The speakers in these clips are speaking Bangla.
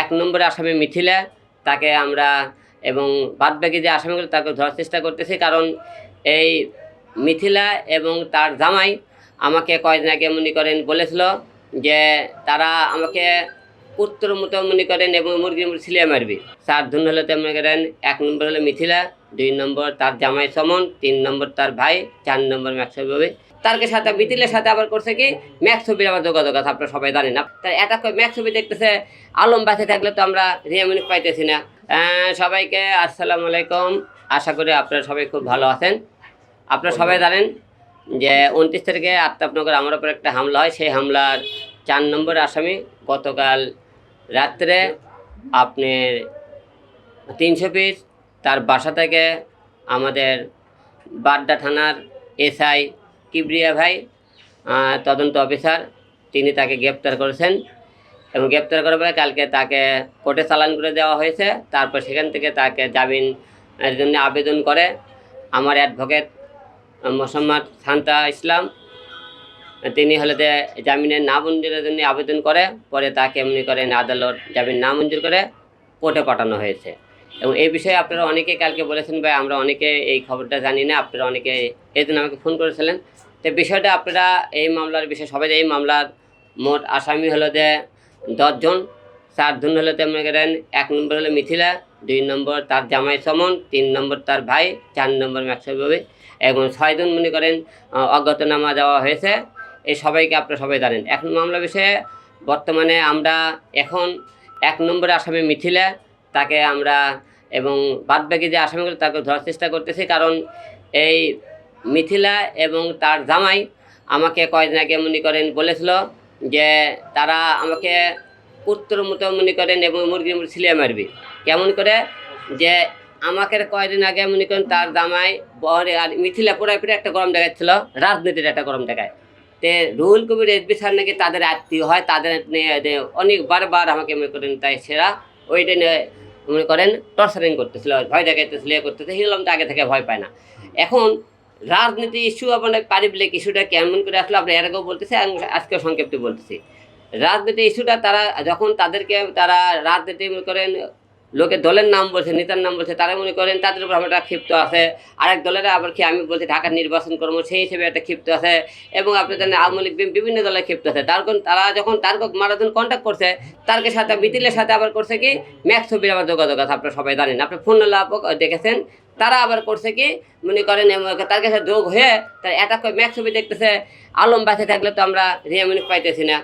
এক নম্বরে আসামি মিথিলা, তাকে আমরা এবং বাদবাকি যে আসামিগুলো, তাকে ধরার চেষ্টা করতেছি। কারণ এই মিথিলা এবং তার জামাই আমাকে কয়েকদিন আগে মনে করেন বলেছিল যে তারা আমাকে উত্তর মতো মনে করেন এবং মুরগির মুরগি ছিলিয়ে মারবি। চার ধুন হলে তো মনে করেন এক নম্বর হলো মিথিলা, দুই নম্বর তার জামাই সমন, তিন নম্বর তার ভাই, চার নম্বর ম্যাক্সবি হবে তারকে সাথে, বিতিলের সাথে আবার করছে কি? ম্যাক্স ছবির আবার যোগাযোগ আছে, আপনারা সবাই জানেন না। তার এটা ম্যাক্স ছবি দেখতেছে, আলম বাসে থাকলে তো আমরা রিয়ামিনি পাইতেছি না। সবাইকে আসসালামু আলাইকুম। আশা করি আপনারা সবাই খুব ভালো আছেন। আপনারা সবাই জানেন যে উনত্রিশ তারিখে আত্মাপনগর আমার উপর একটা হামলা হয়। সেই হামলার চার নম্বর আসামি গতকাল রাত্রে আপনার তিনশো পিস তার বাসা থেকে আমাদের বাড্ডা থানার এসআই কিবরিয়া ভাই তদন্ত অফিসার, তিনি তাকে গ্রেপ্তার করেছেন এবং গ্রেপ্তার করার পরে কালকে তাকে কোর্টে চালান করে দেওয়া হয়েছে। তারপর সেখান থেকে তাকে জামিন, এর জন্য আবেদন করে আমার অ্যাডভোকেট মোসাম্মদ শান্তা ইসলাম। তিনি হলে যে জামিনের না মঞ্জুরের জন্য আবেদন করে, পরে তাকে এমনি করেন আদালত জামিন না মঞ্জুর করে কোর্টে পাঠানো হয়েছে। এবং এই বিষয়ে আপনারা অনেকে কালকে বলেছেন, ভাই, আমরা অনেকে এই খবরটা জানি না, আপনারা অনেকে এই জন্য আমাকে ফোন করেছিলেন। তো বিষয়টা আপনারা এই মামলার বিষয়ে, সবাই এই মামলার মোট আসামি হলো যে দশজন, চারজন হলো তো মনে করেন, এক নম্বর হলো মিথিলা, দুই নম্বর তার জামাই সমন, তিন নম্বর তার ভাই, চার নম্বর ম্যাক্সভাবে এবং ছয়জন মনে করেন অজ্ঞাতনামা দেওয়া হয়েছে। এই সবাইকে আপনারা সবাই জানেন। এখন মামলা বিষয়ে বর্তমানে আমরা এখন এক নম্বরে আসামি মিথিলা তাকে আমরা এবং বাদবাকি যে আসামিগুলো, তাকে ধরার চেষ্টা করতেছি। কারণ এই মিথিলা এবং তার জামাই আমাকে কয়েকদিন আগে মনে করেন বলেছিল যে তারা আমাকে উত্তর মতো মনে করেন এবং মুরগির মুরগি ছিলিয়ে মারবি। কেমন করে? যে আমাকে কয়েকদিন আগে মনে করেন তার জামাই বহরে আর মিথিলা পুরাপুরি একটা গরম দেখাচ্ছিল, রাজনীতির একটা গরম দেখায়। তে রুহুল কবির এসবি স্যার নাকি তাদের আত্মীয় হয়, তাদের নিয়ে অনেক বারবার আমাকে মনে করেন তাই সেরা ওইটা নিয়ে মনে করেন টর্চারিং করতেছিল, ভয় দেখাইতেছিল ইয়ে করতেছে, হিরলাম তো আগে থেকে ভয় পায় না। এখন রাজনীতি ইস্যু আপনার পারিবারিক ইস্যুটা কেমন করে আসলে, আপনি এর আগেও বলতেছি আজকে সংক্ষেপে বলতেছি। রাজনীতি ইস্যুটা তারা, যখন তাদেরকে তারা রাজনীতি মনে করেন লোকে দলের নাম বলছে, নেতার নাম বলছে, তারা মনে করেন তাদের উপর আমার ক্ষিপ্ত আছে। আরেক দলের আবার কি আমি বলছি, ঢাকার নির্বাচন করব সেই হিসেবে একটা ক্ষিপ্ত আছে। এবং আপনি জানেন আওয়ামী লীগ বিভিন্ন দলের ক্ষিপ্ত আছে। তার তারা যখন তার মারাজন কন্ট্যাক্ট করছে, তারকে সাথে, মিতিলের সাথে আবার করছে কি ম্যাক্স ছবির আবার যোগাযোগ আছে, আপনারা সবাই জানেন। আপনি ফোন লাভ দেখেছেন? তারা আবার করছে কি, মনে করেন তার কাছে যোগ হয়ে তার করে ম্যাক্স ছবি দেখতেছে। আলম বাসে থাকলে তো আমরা রিয়ামিনি পাইতেছি না।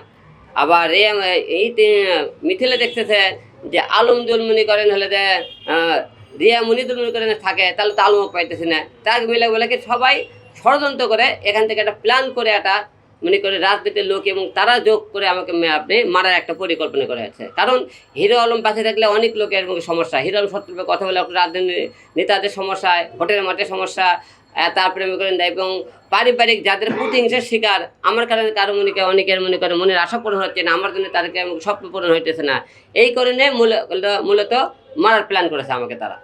আবার এ এই মিথিলে দেখতেছে যে আলম দুলমুনি করেন হলে যে রিয়া মুনিদুল মনে করেন থাকে, তাহলে তো আলমক পাইতেছে না। তাকে মিলে বলে কি সবাই ষড়যন্ত্র করে এখান থেকে একটা প্ল্যান করে একটা মনে করে রাজনীতির লোক এবং তারা যোগ করে আমাকে আপনি মারার একটা পরিকল্পনা করে আছে। কারণ হিরো আলম পাশে থাকলে অনেক লোকের সমস্যা। হিরো আলম সত্যি কথা বলে রাজনীতি নেতাদের সমস্যা, হোটেলের মাঠে সমস্যা তারপরে মনে করেন এবং পারিবারিক যাদের প্রতিহিংসার শিকার, আমার কারণে কারও মনে করে অনেকের মনে করে মনের আশা পূরণ হচ্ছে না, আমার জন্য তাদেরকে স্বপ্ন পূরণ হইতেছে না। এই কারণে মূল- মূলত মারার প্ল্যান করেছে আমাকে তারা।